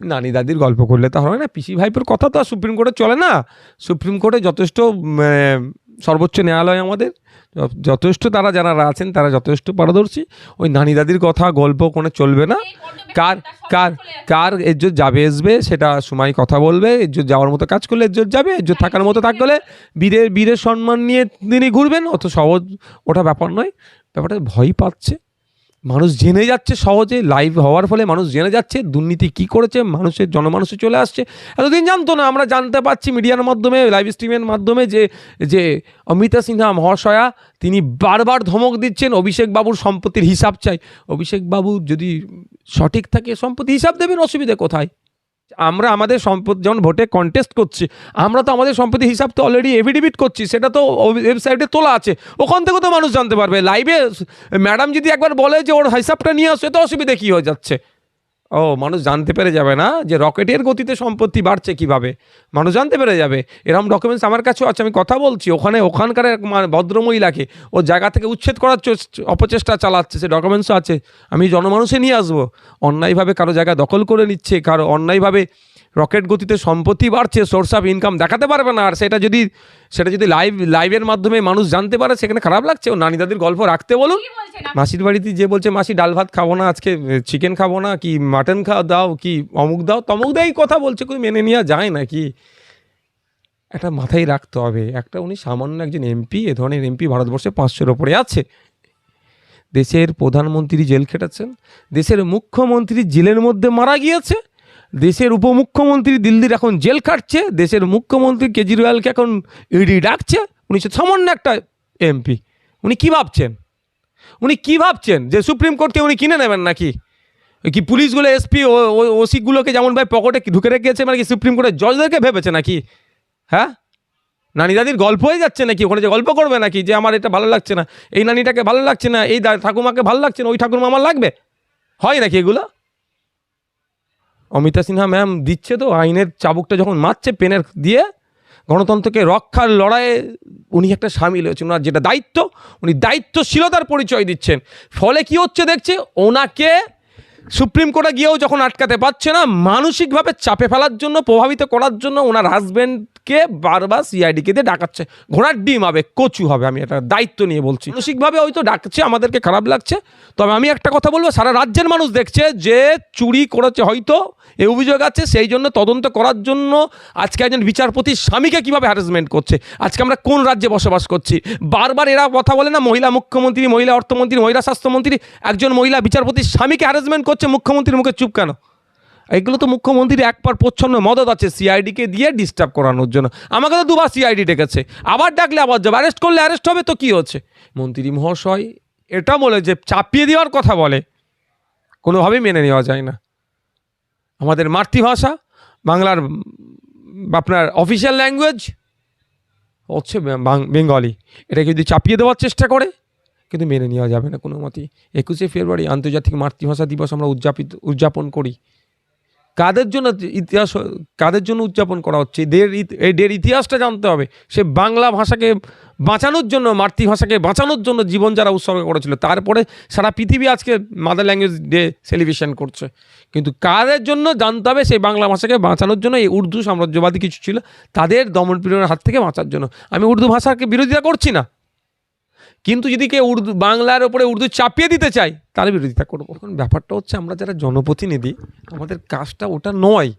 নানি দাদির গল্প করলে তো হয় না। পিসি ভাইপোর কথা তো আর সুপ্রিম কোর্টে চলে না। সুপ্রিম কোর্টে যথেষ্ট উম, সর্বোচ্চ ন্যায়ালয় আমাদের। যথেষ্ট তারা যারা আছেন তারা যথেষ্ট পারদর্শী। ওই নানি দাদির কথা গল্প কোনো চলবে না। কার কার কার এজ্জত যাবে আসবে সেটা সময় কথা বলবে। এজ্জত যাওয়ার মতো কাজ করলে এজ্জত যাবে এজ্জত থাকার মতো থাকলে বীরের বীরের সম্মান নিয়ে তিনি ঘুরবেন। অত সহজ ওটা ব্যাপার নয়। ব্যাপারটা ভয় পাচ্ছে। মানুষ জেনে যাচ্ছে সহজে লাইভ হওয়ার ফলে মানুষ জেনে যাচ্ছে দুর্নীতি কি করেছে, মানুষের, জনমানুষে চলে আসছে। এতদিন জানতো না, আমরা জানতে পারছি মিডিয়ার মাধ্যমে লাইভ স্ট্রিমের মাধ্যমে যে যে অমিতা সিনহা মহাশয়া, তিনি বারবার ধমক দিচ্ছেন, অভিষেক বাবুর সম্পত্তির হিসাব চাই। অভিষেক বাবু যদি সঠিক থাকে সম্পত্তি হিসাব দেবেন, অসুবিধে কোথায়? আমরা আমাদের সম্পদ, যেমন ভোটে কন্টেস্ট করছি, আমরা তো আমাদের সম্পত্তি হিসাব তো অলরেডি এভিডেভিট করছি, সেটা তো ওয়েবসাইটে তোলা আছে। ওখান থেকে তো মানুষ জানতে পারবে। লাইভে ম্যাডাম যদি একবার বলে যে ওর হিসাবটা নিয়ে আসে, তো অসুবিধে কী হয়ে যাচ্ছে? ও, মানুষ জানতে পেরে যাবে না যে রকেটের গতিতে সম্পত্তি বাড়ছে কীভাবে। মানুষ জানতে পেরে যাবে। এরকম ডকুমেন্টস আমার কাছেও আছে, আমি কথা বলছি। ওখানে ওখানকার এক ভদ্রমহিলাকে ও জায়গা থেকে উচ্ছেদ করার অপচেষ্টা চালাচ্ছে, সে ডকুমেন্টসও আছে। আমি জনমানুষে নিয়ে আসব। অন্যায়ভাবে কারও জায়গা দখল করে নিচ্ছে, কারও অন্যায়ভাবে রকেট গতিতে সম্পত্তি বাড়ছে সোর্স অফ ইনকাম দেখাতে পারবে না। আর সেটা যদি সেটা যদি লাইভ লাইভের মাধ্যমে মানুষ জানতে পারে সেখানে খারাপ লাগছে। ও নানি দাদির গল্প রাখতে বলুন? মাসির বাড়িতে যে বলছে মাসি ডাল ভাত খাব না আজকে চিকেন খাব না কি মাটন খাও দাও কি অমুক দাও তমুক দাও এই কথা বলছে কোনো মেনে নেওয়া যায় না কি? একটা মাথায় রাখতে হবে। একটা উনি সামান্য একজন এমপি এ ধরনের এমপি ভারতবর্ষে পাঁচশোর ওপরে আছে। দেশের প্রধানমন্ত্রী জেল খেটেছেন দেশের মুখ্যমন্ত্রী জেলের মধ্যে মারা গিয়েছে দেশের উপমুখ্যমন্ত্রী দিল্লির এখন জেল কাটছে দেশের মুখ্যমন্ত্রী কেজরিওয়ালকে এখন ইডি ডাকছে, উনি সামান্য একটা এমপি। উনি কি ভাবছেন? উনি কি ভাবছেন? যে সুপ্রিম কোর্টকে উনি কিনে নেবেন নাকি? কি পুলিশগুলো, এসপি ওসিগুলোকে যেমন ভাই পকেটে ঢুকে রেখেছে মানে কি সুপ্রিম কোর্টের জজদেরকে ভেবেছে নাকি? হ্যাঁ? নানি দাদির গল্প হয়ে যাচ্ছে নাকি? ওখানে যে গল্প করবে নাকি? যে আমার এটা ভালো লাগছে না, এই নানিটাকে ভালো লাগছে না, এই ঠাকুমাকে ভালো লাগছে না, ওই ঠাকুরমা আমার লাগবে? হয় নাকি এগুলো? অমিতা সিনহা ম্যাম দিচ্ছে তো, আইনের চাবুকটা যখন মারছে পেনের দিয়ে, গণতন্ত্রকে রক্ষার লড়াইয়ে উনি একটা সামিল হয়েছেন। ওনার যেটা দায়িত্ব, উনি দায়িত্বশীলতার পরিচয় দিচ্ছেন। ফলে কি হচ্ছে দেখছে? ওনাকে সুপ্রিম কোর্টে গিয়েও যখন আটকাতে পারছে না, মানসিকভাবে চাপে ফেলার জন্য, প্রভাবিত করার জন্য ওনার হাজব্যান্ডকে বারবার সিআইডিকে দিয়ে ডাকাচ্ছে। ঘোড়ার ডিম হবে, কচু হবে, আমি এটা দায়িত্ব নিয়ে বলছি। মানসিকভাবে হয়তো ডাকছে, আমাদেরকে খারাপ লাগছে। তবে আমি একটা কথা বলব, সারা রাজ্যের মানুষ দেখছে যে চুরি করেছে হয়তো এই অভিযোগ আছে, সেই জন্য তদন্ত করার জন্য আজকে একজন বিচারপতির স্বামীকে কীভাবে হ্যারাসমেন্ট করছে, আজকে আমরা কোন রাজ্যে বসবাস করছি? বারবার এরা কথা বলে না, মহিলা মুখ্যমন্ত্রী, মহিলা অর্থমন্ত্রী, মহিলা স্বাস্থ্যমন্ত্রী, একজন মহিলা বিচারপতির স্বামীকে হ্যারাসমেন্ট করছে মুখ্যমন্ত্রীর মুখে চুপ কেন? এগুলো তো মুখ্যমন্ত্রীর একবার প্রচ্ছন্ন মদত আছে সিআইডিকে দিয়ে ডিস্টার্ব করানোর জন্য। আমাকে তো দুবার সিআইডি ডেকেছে। আবার ডাকলে আবার যাবে। অ্যারেস্ট করলে অ্যারেস্ট হবে তো কী হচ্ছে? মন্ত্রী মহাশয়, এটা বলে যে চাপিয়ে দেওয়ার কথা বলে। কোনোভাবেই মেনে নেওয়া যায় না। আমাদের মাতৃভাষা, বাংলার আপনার অফিসিয়াল ল্যাঙ্গুয়েজ হচ্ছে বেঙ্গলি এটাকে যদি চাপিয়ে দেওয়ার চেষ্টা করে কিন্তু মেনে নেওয়া যাবে না কোনো মতেই। একুশে ফেব্রুয়ারি আন্তর্জাতিক মাতৃভাষা দিবস আমরা উদযাপিত, উদযাপন করি। কাদের জন্য ইতিহাস, কাদের জন্য উদযাপন করা হচ্ছে? দের এই দের ইতিহাসটা জানতে হবে। সে বাংলা ভাষাকে বাঁচানোর জন্য, মাতৃভাষাকে বাঁচানোর জন্য জীবন যারা উৎসর্গ করেছিল, তারপরে সারা পৃথিবী আজকে মাদার ল্যাঙ্গুয়েজ ডে সেলিব্রেশন করছে। কিন্তু কাদের জন্য জানতে হবে? সেই বাংলা ভাষাকে বাঁচানোর জন্য এই উর্দু সাম্রাজ্যবাদী কিছু ছিল, তাদের দমনপীড়নের হাত থেকে বাঁচার জন্য। আমি উর্দু ভাষাকে বিরোধিতা করছি না। কিন্তু যদি কেউ উর্দু, বাংলার ওপরে উর্দু চাপিয়ে দিতে চাই তার বিরোধিতা করব। এখন ব্যাপারটা হচ্ছে আমরা যারা জনপ্রতিনিধি, আমাদের কাজটা ওটা নয়।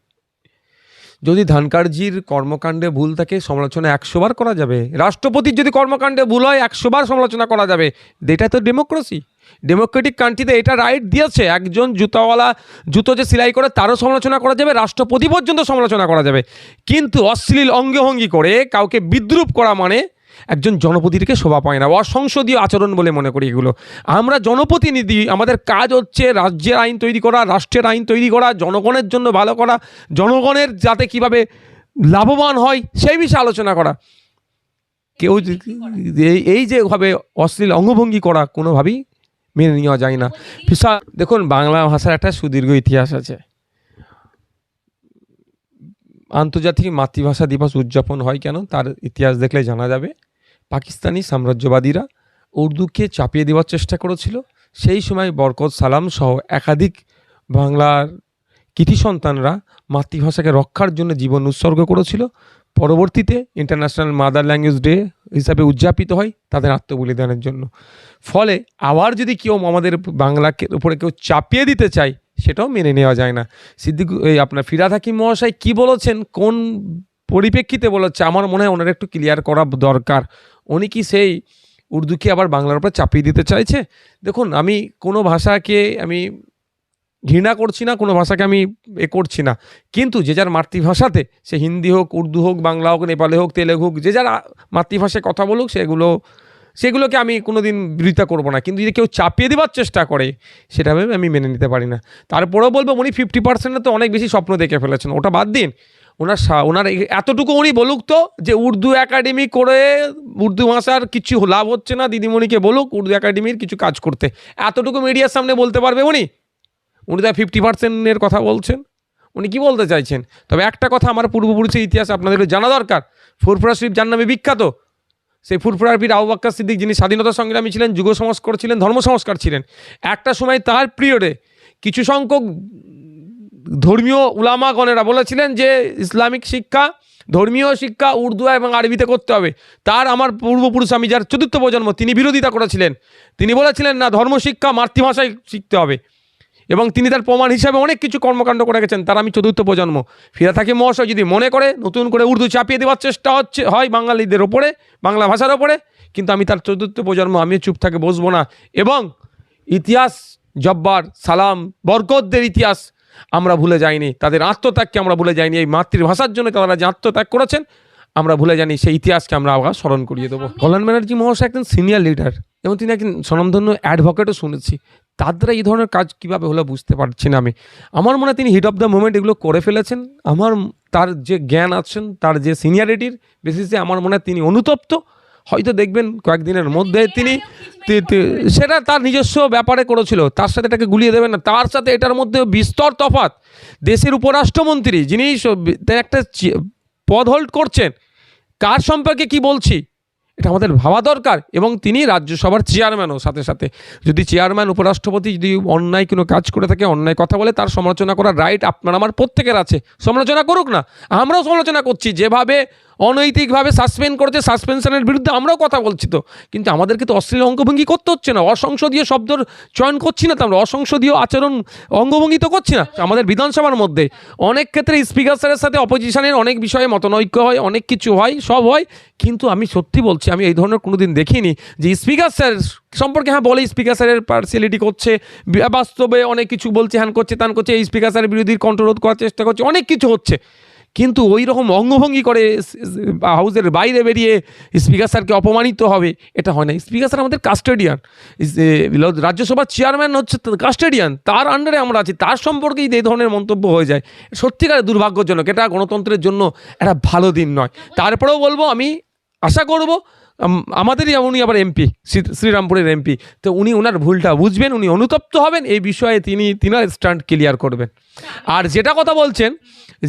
যদি ধানকারজির কর্মকাণ্ডে ভুল থাকে, সমালোচনা একশো বার করা যাবে। রাষ্ট্রপতির যদি কর্মকাণ্ডে ভুল হয়, একশো বার সমালোচনা করা যাবে। এটা তো ডেমোক্রেসি। ডেমোক্রেটিক কান্ট্রিতে এটা রাইট দিয়েছে। একজন জুতোওয়ালা, জুতো যে সেলাই করে, তারও সমালোচনা করা যাবে। রাষ্ট্রপতি পর্যন্ত সমালোচনা করা যাবে। কিন্তু অশ্লীল অঙ্গভঙ্গি করে, কাউকে বিদ্রুপ করা মানে একজন জনপ্রতিনিধিকে শোভা পায় না, অসংসদীয় আচরণ বলে মনে করি এগুলো। আমরা জনপ্রতিনিধি, আমাদের কাজ হচ্ছে রাজ্যের আইন তৈরি করা, রাষ্ট্রের আইন তৈরি করা, জনগণের জন্য ভালো করা, জনগণের যাতে কীভাবে লাভবান হয় সেই বিষয়ে আলোচনা করা। কেউ এই এই যে ভাবে অশ্লীল অঙ্গভঙ্গি করা কোনোভাবেই মেনে নেওয়া যায় না। দেখুন বাংলা ভাষার একটা সুদীর্ঘ ইতিহাস আছে। আন্তর্জাতিক মাতৃভাষা দিবস উদযাপন হয় কেন? তার ইতিহাস দেখলে জানা যাবে। পাকিস্তানি সাম্রাজ্যবাদীরা উর্দুকে চাপিয়ে দেওয়ার চেষ্টা করেছিল। সেই সময় বরকত সালাম সহ একাধিক বাংলার কৃতি সন্তানরা মাতৃভাষাকে রক্ষার জন্য জীবন উৎসর্গ করেছিল। পরবর্তীতে ইন্টারন্যাশনাল মাদার ল্যাঙ্গুয়েজ ডে হিসাবে উদযাপিত হয় তাদের আত্মবলিদানের জন্য। ফলে আবার যদি কেউ আমাদের বাংলাকে উপরে কেউ চাপিয়ে দিতে চায় সেটাও মেনে নেওয়া যায় না। সিদ্দিক, এই আপনার ফিরাদ হাকিম মহাশয় কী বলেছেন? কোন পরিপ্রেক্ষিতে বলেছে? আমার মনে হয় ওনার একটু ক্লিয়ার করা দরকার। উনি কি সেই উর্দুকে আবার বাংলার উপর চাপিয়ে দিতে চাইছে? দেখুন, আমি কোনো ভাষাকে আমি ঘৃণা করছি না, কোনো ভাষাকে আমি এ করছি না। কিন্তু যে যার মাতৃভাষাতে, সে হিন্দি হোক, উর্দু হোক, বাংলা হোক, নেপালে হোক, তেলেগু হোক, যে যার মাতৃভাষায় কথা বলুক, সেগুলো সেগুলোকে আমি কোনো দিন বিরোধিতা করব না। কিন্তু যদি কেউ চাপিয়ে দেওয়ার চেষ্টা করে, সেটা ভেবে আমি মেনে নিতে পারি না। তারপরেও বলব, উনি ফিফটি পার্সেন্টে তো অনেক বেশি স্বপ্ন দেখে ফেলেছেন। ওটা বাদ দিন। ওনার ওনার এতটুকু উনি বলুক তো, যে উর্দু একাডেমি করে উর্দু ভাষার কিছু লাভ হচ্ছে না, দিদিমণিকে বলুক উর্দু একাডেমির কিছু কাজ করতে। এতটুকু মিডিয়ার সামনে বলতে পারবে উনি? উনি তো ফিফটি পার্সেন্টের কথা বলছেন। উনি কি বলতে চাইছেন? তবে একটা কথা আমার পূর্বপুরুষের ইতিহাস আপনাদের জানা দরকার। ফুরফুরা শরীফ যার নামে বিখ্যাত। সেই ফুরফুরার পীর আবু বাক্কা সিদ্দিক যিনি স্বাধীনতা সংগ্রামী ছিলেন, যুগ সংস্কার ছিলেন, ধর্ম সংস্কার ছিলেন। একটা সময় তার পিরিয়ডে কিছু সংখ্যক ধর্মীয় উলামাগণেরা বলেছিলেন যে, ইসলামিক শিক্ষা, ধর্মীয় শিক্ষা উর্দু এবং আরবিতে করতে হবে। তার আমার পূর্বপুরুষ আমি যার চতুর্থ প্রজন্ম, তিনি বিরোধিতা করেছিলেন। তিনি বলেছিলেন, না, ধর্মশিক্ষা মাতৃভাষায় শিখতে হবে। এবং তিনি তার প্রমাণ হিসাবে অনেক কিছু কর্মকাণ্ড করে গেছেন। তার আমি চতুর্থ প্রজন্ম। ফিরে থাকি মহাশয় যদি মনে করে, নতুন করে উর্দু চাপিয়ে দেওয়ার চেষ্টা হচ্ছে, হয় বাঙালিদের ওপরে, বাংলা ভাষার ওপরে, কিন্তু আমি তার চতুর্থ প্রজন্ম আমি চুপ থাকে, বসবো না। এবং ইতিহাস, জব্বার, সালাম, বরকতদের ইতিহাস আমরা ভুলে যাইনি। তাদের আত্মত্যাগকে আমরা ভুলে যাইনি। এই মাতৃভাষার জন্য তারা যে আত্মত্যাগ করেছেন, আমরা ভুলে জানি সেই ইতিহাসকে আমরা আবার স্মরণ করিয়ে দেবো। কল্যাণ ব্যানার্জি মহাশয় একজন সিনিয়র লিডার এবং তিনি একজন স্বনামধন্য অ্যাডভোকেটও শুনেছি। তার দ্বারা এই ধরনের কাজ কীভাবে হলো বুঝতে পারছি না আমি। আমার মনে হয় তিনি হিট অফ দ্য মোমেন্ট এগুলো করে ফেলেছেন। আমার তার যে জ্ঞান আছেন তার যে সিনিয়রিটির বেসিসে আমার মনে হয় তিনি অনুতপ্ত। হয়তো দেখবেন কয়েকদিনের মধ্যে তিনি সেটা তার নিজস্ব ব্যাপারে করেছিল। তার সাথে এটাকে গুলিয়ে দেবেন না। তার সাথে এটার মধ্যে বিস্তর তফাৎ। দেশের উপরাষ্ট্রমন্ত্রী যিনি একটা পদ হোল্ড করছেন। কার সম্পর্কে কি বলছি? এটা আমাদের ভাবা দরকার এবং তিনি রাজ্যসভার চেয়ারম্যানও সাথে সাথে। যদি চেয়ারম্যান, উপরাষ্ট্রপতি যদি অন্যায় কোনো কাজ করে থাকে, অন্যায় কথা বলে, তার সমালোচনা করার রাইট আপনার আমার প্রত্যেকের আছে। সমালোচনা করুক না। আমরাও সমালোচনা করছি। যেভাবে অনৈতিকভাবে সাসপেন্ড করেছে সাসপেনশনের বিরুদ্ধে আমরাও কথা বলছি তো। কিন্তু আমাদেরকে তো অশ্লীল অঙ্গভঙ্গি করতে হচ্ছে না, অসংসদীয় শব্দর চয়ন করছি না তো আমরা, অসংসদীয় আচরণ অঙ্গভঙ্গি তো করছি না। আমাদের বিধানসভার মধ্যে অনেক ক্ষেত্রে স্পিকার স্যারের সাথে অপোজিশনের অনেক বিষয়ে মতনৈক্য হয়, অনেক কিছু হয়, সব হয়। কিন্তু আমি সত্যি বলছি, আমি এই ধরনের কোনোদিন দেখিনি যে স্পিকার স্যার সম্পর্কে হ্যাঁ বলে স্পিকার স্যারের পার্সিয়ালিটি করছে, বাস্তবে অনেক কিছু বলছে, হ্যান করছে তান করছে, এই স্পিকার স্যারের বিরোধী কণ্ঠরোধ করার চেষ্টা করছে, অনেক কিছু হচ্ছে। কিন্তু ওই রকম অঙ্গভঙ্গি করে হাউসের বাইরে বেরিয়ে স্পিকার স্যারকে অপমানিত হবে, এটা হয় না। স্পিকার স্যার আমাদের কাস্টেডিয়ান রাজ্যসভার চেয়ারম্যান হচ্ছে কাস্টেডিয়ান তার আন্ডারে আমরা আছি, তার সম্পর্কেই এই ধরনের মন্তব্য হয়ে যায়। সত্যিকার দুর্ভাগ্যজনক, এটা গণতন্ত্রের জন্য একটা ভালো দিন নয়। তারপরেও বলব, আমি আশা করব আমাদেরই, উনি আবার এমপি শ্রীরামপুরের এমপি তো উনি ওনার ভুলটা বুঝবেন, উনি অনুতপ্ত হবেন, এই বিষয়ে তিনি, তিনার স্ট্যান্ড ক্লিয়ার করবেন। আর যেটা কথা বলছেন,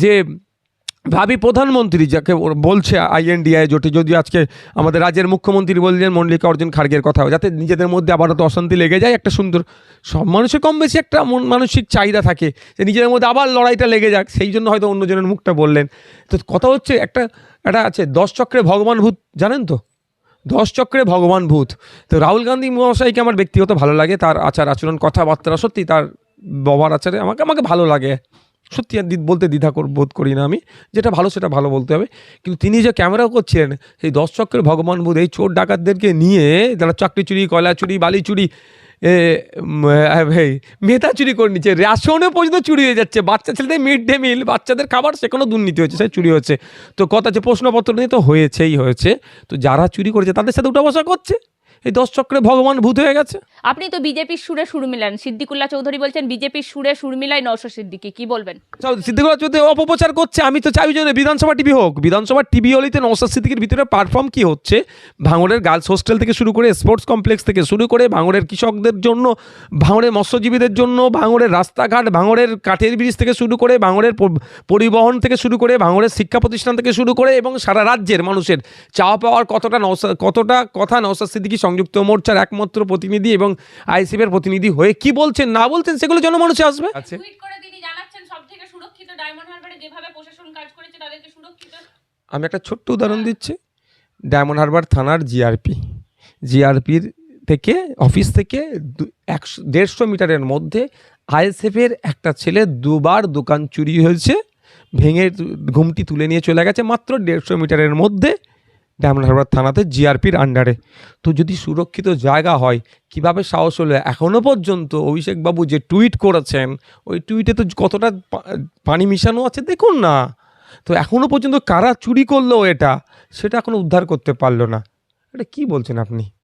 যে ভাবি প্রধানমন্ত্রী যাকে বলছে আইএনডিআই জোটে যদি আজকে আমাদের রাজ্যের মুখ্যমন্ত্রী বললেন মল্লিকা অর্জুন খার্গের কথা যাতে নিজেদের মধ্যে আবারও তো অশান্তি লেগে যায় একটা সুন্দর, সব মানুষের কম বেশি একটা মন মানসিক চাহিদা থাকে যে নিজেদের মধ্যে আবার লড়াইটা লেগে যাক, সেই জন্য হয়তো অন্যজনের মুখটা বললেন। তো কথা হচ্ছে একটা একটা আছে, দশ চক্রে ভগবান ভূত, জানেন তো? দশ চক্রে ভগবান ভূত। তো রাহুল গান্ধী মহাশয়কে আমার ব্যক্তিগত ভালো লাগে, তার আচার আচরণ কথাবার্তা সত্যি তার ব্যবহার আচারে আমাকে আমাকে ভালো লাগে। সত্যি আর বলতে দ্বিধা বোধ করি না আমি। যেটা ভালো সেটা ভালো বলতে হবে। কিন্তু তিনি যে ক্যামেরা করছিলেন সেই দশ চক্রের ভগবান বুধ এই চোর ডাকাতদেরকে নিয়ে যারা চাকরি চুরি কয়লা চুরি বালি চুরি আহ, মেধা চুরি করে নিচ্ছে। রেশনও পর্যন্ত চুরি হয়ে যাচ্ছে। বাচ্চা ছেলেদের মিড ডে মিল বাচ্চাদের খাবার সেখানেও দুর্নীতি হচ্ছে সে চুরি হচ্ছে। তো কথা হচ্ছে প্রশ্নপত্র নিয়ে তো হয়েছেই হয়েছে। তো যারা চুরি করেছে তাদের সাথে উঠা বসা করছে। এই দশ চক্রে ভগবান ভূত হয়ে গেছে। আপনি তো বিজেপির সুরে সুর মিলান। সিদ্দিকুল্লাহ চৌধুরী বলছেন বিজেপির সুরে সুর মিলাই নওশাদ সিদ্দিকি। কি বলবেন? সিদ্দিকুল্লাহ যদি অপপ্রচার করছে। আমি তো চাই যে বিধানসভা টিভি হোক। বিধানসভা টিভি হলেতে নৌসাদ সিদ্দিকের ভিতরে পারফর্ম কি হচ্ছে? ভাঙড়ের গার্লস হোস্টেল থেকে শুরু করে স্পোর্টস কমপ্লেক্স থেকে শুরু করে ভাঙড়ের কৃষকদের জন্য, ভাঙড়ের মৎস্যজীবীদের জন্য, ভাঙড়ের রাস্তাঘাট, ভাঙড়ের কাঠের ব্রিজ থেকে শুরু করে ভাঙড়ের পরিবহন থেকে শুরু করে ভাঙড়ের শিক্ষা প্রতিষ্ঠান থেকে শুরু করে এবং সারা রাজ্যের মানুষের চাওয়া পাওয়ার কতটা নৌসা কতটা কথা নৌসাদ সিদ্দিকি সংযুক্ত মোর্চার একমাত্র প্রতিনিধি এবং আইসিএফের প্রতিনিধি হয়ে কি বলছেন না বলছেন সেগুলো জনমানুষে আসবে। টুইট করে তিনি জানাচ্ছেন সব থেকে ডায়মন্ড হারবারে যেভাবে প্রশাসন কাজ করেছে তাদেরকে সুরক্ষিত আমি একটা ছোট্ট উদাহরণ দিচ্ছি। ডায়মন্ড হারবার থানার জিআরপি জিআরপির থেকে অফিস থেকে দু- একশো দেড়শো মিটারের মধ্যে আইএসএফের একটা ছেলে দুবার দোকান চুরি হয়েছে ভেঙে ঘুমটি তুলে নিয়ে চলে গেছে মাত্র দেড়শো মিটারের মধ্যে। ডায়মন্ড হারবার থানাতে জিআরপির আন্ডারে। তো যদি সুরক্ষিত জায়গা হয়, কীভাবে সাহস হলো? এখনও পর্যন্ত অভিষেকবাবু যে টুইট করেছেন, ওই টুইটে তো কতটা পানি মিশানো আছে দেখুন না। তো এখনও পর্যন্ত কারা চুরি করল এটা, সেটা এখনও উদ্ধার করতে পারল না। এটা কি বলছেন আপনি?